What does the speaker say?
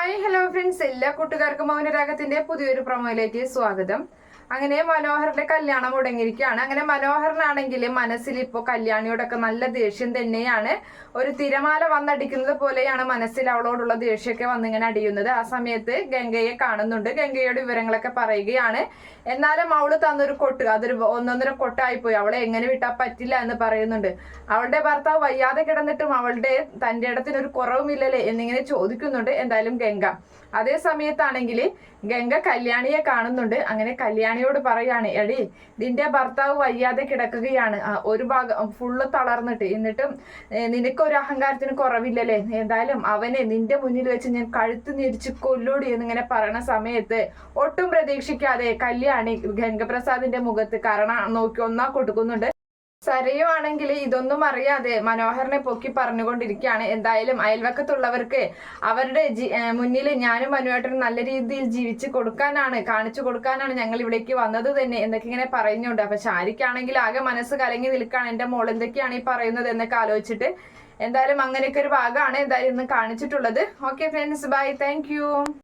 Hi hello friends എല്ലാ കൂട്ടുകാർക്കും മൗനരാഗത്തിന്റെ പുതിയൊരു പ്രൊമോയിലേക്ക് സ്വാഗതം. അങ്ങനെ മനോഹറിന്റെ കല്യാണം മുടങ്ങിയിരിക്കുകയാണ്. അങ്ങനെ മനോഹറിനാണെങ്കിൽ മനസ്സിൽ ഇപ്പോൾ കല്യാണിയോടൊക്കെ നല്ല ദേഷ്യം തന്നെയാണ്. ഒരു തിരമാല വന്നടിക്കുന്നത് പോലെയാണ് മനസ്സിൽ അവളോടുള്ള ദേഷ്യമൊക്കെ വന്നിങ്ങനെ അടിയുന്നത്. ആ സമയത്ത് ഗംഗയെ കാണുന്നുണ്ട്. ഗംഗയുടെ വിവരങ്ങളൊക്കെ പറയുകയാണ്. എന്നാലും അവൾ തന്നൊരു കൊട്ട് അതൊരു ഒന്നൊന്നര കൊട്ടായിപ്പോയി. അവളെ എങ്ങനെ വിട്ടാ പറ്റില്ല എന്ന് പറയുന്നുണ്ട്. അവളുടെ ഭർത്താവ് വയ്യാതെ കിടന്നിട്ടും അവളുടെ തന്റെ ഇടത്തിന് ഒരു കുറവുമില്ലല്ലേ എന്നിങ്ങനെ ചോദിക്കുന്നുണ്ട് എന്തായാലും ഗംഗ. അതേ സമയത്താണെങ്കിൽ ഗംഗ കല്യാണിയെ കാണുന്നുണ്ട്. അങ്ങനെ കല്യാണിയോട് പറയാണ് എടി നിന്റെ ഭർത്താവ് വയ്യാതെ കിടക്കുകയാണ്. ഒരു ഭാഗം ഫുള്ള് തളർന്നിട്ട്. എന്നിട്ടും നിനക്ക് ഒരു അഹങ്കാരത്തിന് കുറവില്ലല്ലേ? എന്തായാലും അവനെ നിന്റെ മുന്നിൽ വെച്ച് ഞാൻ കഴുത്ത് ഞെരിച്ച് കൊല്ലൂടി എന്നിങ്ങനെ പറയണ സമയത്ത് ഒട്ടും പ്രതീക്ഷിക്കാതെ കല്യാണി ഗംഗപ്രസാദിന്റെ മുഖത്ത് കരണ നോക്കി ഒന്നാ കൊടുക്കുന്നുണ്ട് സരയുവാണെങ്കിൽ ഇതൊന്നും അറിയാതെ മനോഹരനെ പൊക്കി പറഞ്ഞുകൊണ്ടിരിക്കുകയാണ്. എന്തായാലും അയൽവക്കത്തുള്ളവർക്ക് അവരുടെ മുന്നിൽ ഞാനും മനുവേട്ടനും നല്ല രീതിയിൽ ജീവിച്ചു കൊടുക്കാനാണ് കാണിച്ചു കൊടുക്കാനാണ് ഞങ്ങൾ ഇവിടേക്ക് വന്നത് തന്നെ എന്നൊക്കെ ഇങ്ങനെ പറയുന്നുണ്ട്. അപ്പൊ ശാരിക്കാണെങ്കിൽ ആകെ മനസ്സ് കലങ്ങി നിൽക്കുകയാണ്. എന്റെ മോൾ എന്തൊക്കെയാണ് ഈ പറയുന്നത് എന്നൊക്കെ ആലോചിച്ചിട്ട്. എന്തായാലും അങ്ങനെയൊക്കെ ഒരു ഭാഗമാണ് എന്തായാലും ഇന്ന് കാണിച്ചിട്ടുള്ളത്. Okay friends bye thank